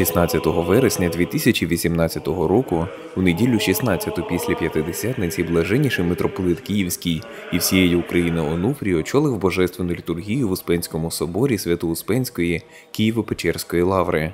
16 вересня 2018 року, у неділю 16 після п'ятидесятниці, блаженніший митрополит Київський і всієї України Онуфрій очолив божественну літургію в Успенському соборі Свято-Успенської Києво-Печерської лаври.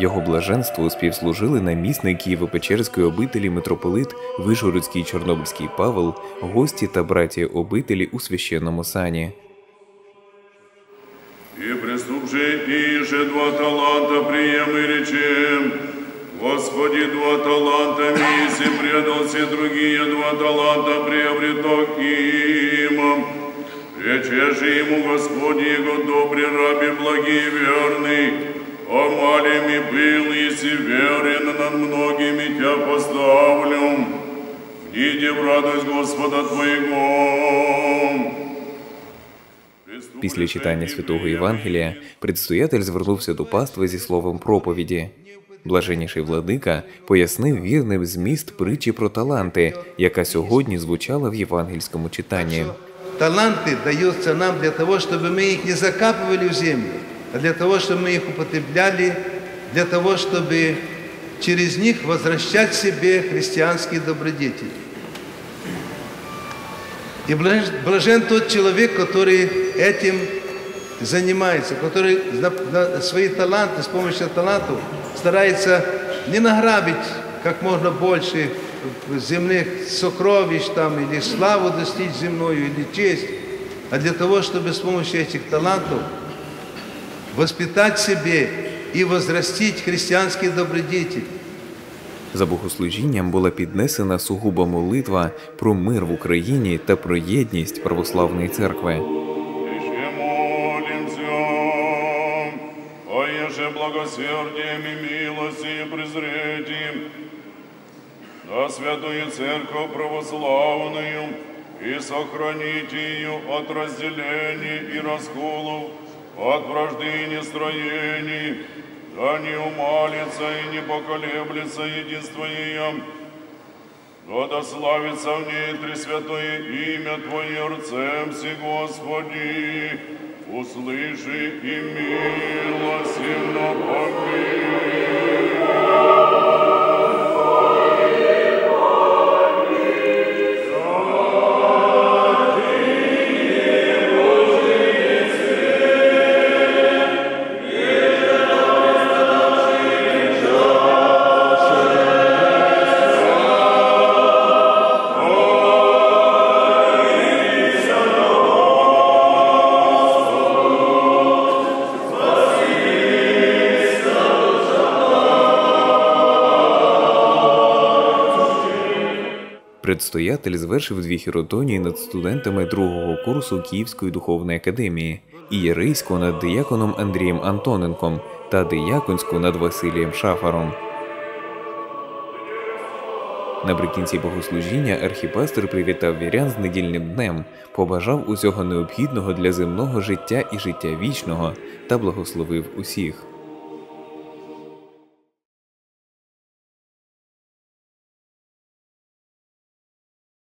Його блаженству співслужили намісник Києво-Печерської обителі митрополит Вишгородський Чорнобильський Павел, гості та браті обителі у священному сані. И преступши иже два таланта прием и речем, Господи, два таланта миси предал все другие два таланта приобреток им. Рече же ему Господи, его добрый раби, благий верный, малеми был, если верен над многими тебя поставлю. Иди в радость Господа Твоего. Після читання святого Євангелія предстоятель звернувся до пастви зі словом проповіді. Блаженніший владика пояснив вірним зміст притчі про таланти, яка сьогодні звучала в євангельському читанні. Таланты даются нам для того, чтобы мы их не закапывали в землю, а для того, чтобы мы их употребляли, для того, чтобы через них возвращать себе христианские добродетели. И блаж- блажен тот человек, который этим занимается, который свои таланты, с помощью талантов старается не награбить как можно больше земных сокровищ там, или славу достичь земную, или честь, а для того, чтобы с помощью этих талантов воспитать себе и возрастить христианские добродетели. За богослужінням була піднесена сугуба молитва про мир в Україні та про єдність православної церкви. Благосердием и милостью и презретием, да святую Церковь православную и сохранить ее от разделений и расколов, от вражды и нестроений, да не умалится и не поколеблется единство ее, да да славится в ней Тресвятое имя Твое, Рцем Господи, услыши и милосердно помилуй. Предстоятель звершив дві хіротонії над студентами другого курсу Київської духовної академії, ієрейську над дияконом Андрієм Антоненком та дияконську над Василієм Шафаром. Наприкінці богослужіння архіпастер привітав вірян з недільним днем, побажав усього необхідного для земного життя і життя вічного та благословив усіх.